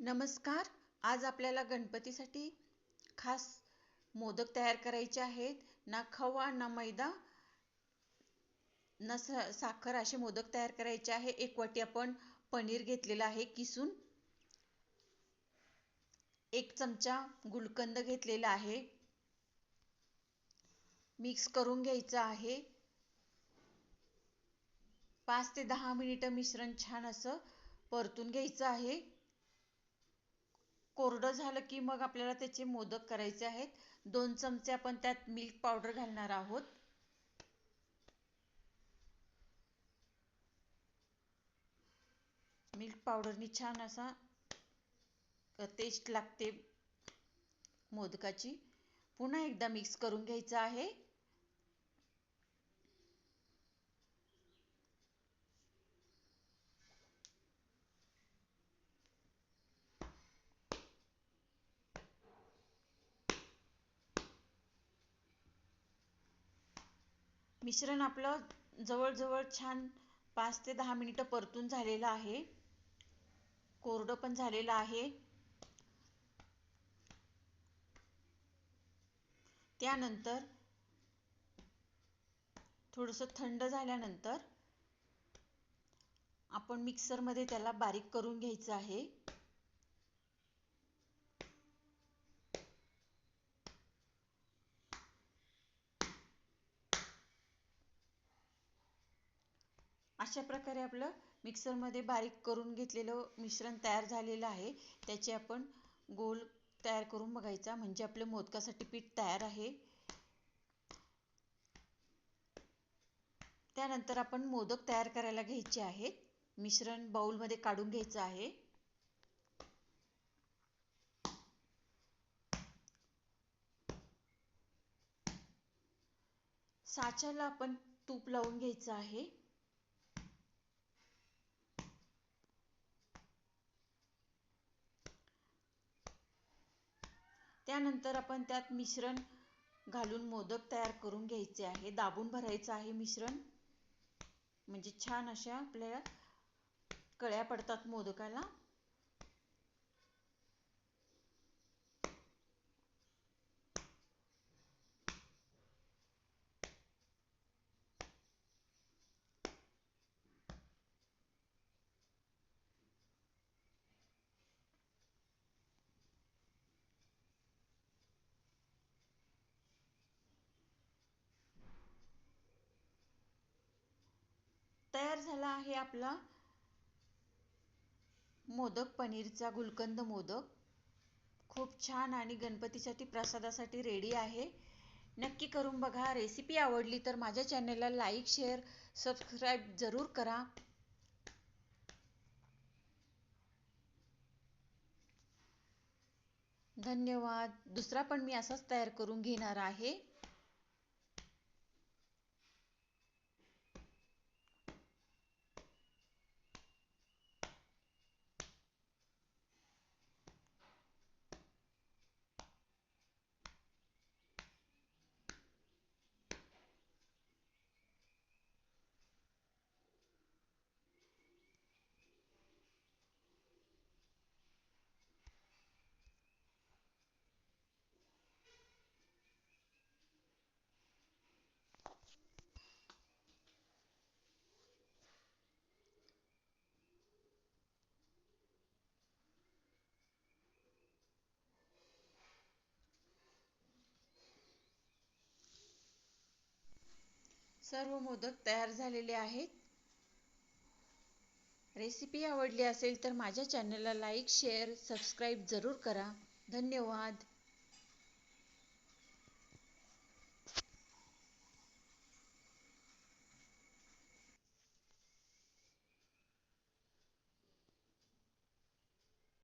नमस्कार. आज आपल्याला गणपतीसाठी खास मोदक तयार करायचे आहेत. ना खवा ना मैदा ना साखर असे मोदक तयार करायचे आहे. एक वाटी आपण पनीर घेतलेला आहे किसून. एक चमचा गुलकंद घेतलेला आहे. मिक्स करून घ्यायचं आहे. पाच ते दहा मिनिटं मिश्रण छान असं परतून घ्यायचं आहे. कोरडं झालं की मग आपल्याला त्याचे मोदक करायचे आहेत. दोन चमचे आपण त्यात मिल्क पावडर घालणार आहोत. मिल्क पावडरनी छान असा टेस्ट लागते मोदकाची. पुन्हा एकदा मिक्स करून घ्यायचं आहे. मिश्रण आपलं जवळजवळ छान पाच ते दहा मिनिटं परतून झालेलं आहे. कोरडं पण झालेलं आहे. त्यानंतर थोडंसं थंड झाल्यानंतर आपण मिक्सरमध्ये त्याला बारीक करून घ्यायचं आहे. अशा प्रकारे आपलं मिक्सरमध्ये बारीक करून घेतलेलं मिश्रण तयार झालेलं आहे. त्याचे आपण गोल तयार करून बघायचा. म्हणजे आपलं मोदकासाठी पीठ तयार आहे. त्यानंतर आपण मोदक तयार करायला घ्यायचे आहेत. मिश्रण बाउलमध्ये काढून घ्यायचं आहे. साच्याला आपण तूप लावून घ्यायचं आहे. त्यानंतर आपण त्यात मिश्रण घालून मोदक तयार करून घ्यायचे आहे. दाबून भरायचं आहे मिश्रण. म्हणजे छान अशा आपल्या कळ्या पडतात मोदकाला. तयार झाला आहे आपला. मोदक पनीरचा गुलकंद मोदक. खूप छान आणि गणपतीसाठी प्रसादासाठी रेडी आहे. नक्की करून बघा. रेसिपी आवडली तर माझ्या चॅनलला लाईक शेअर सबस्क्राईब जरूर करा. धन्यवाद. दुसरा पण मी असाच तयार करून घेणार आहे. सर्व मोदक तयार झालेले आहेत. रेसिपी आवडली असेल तर माझ्या चॅनलला लाईक शेअर सबस्क्राईब जरूर करा. धन्यवाद.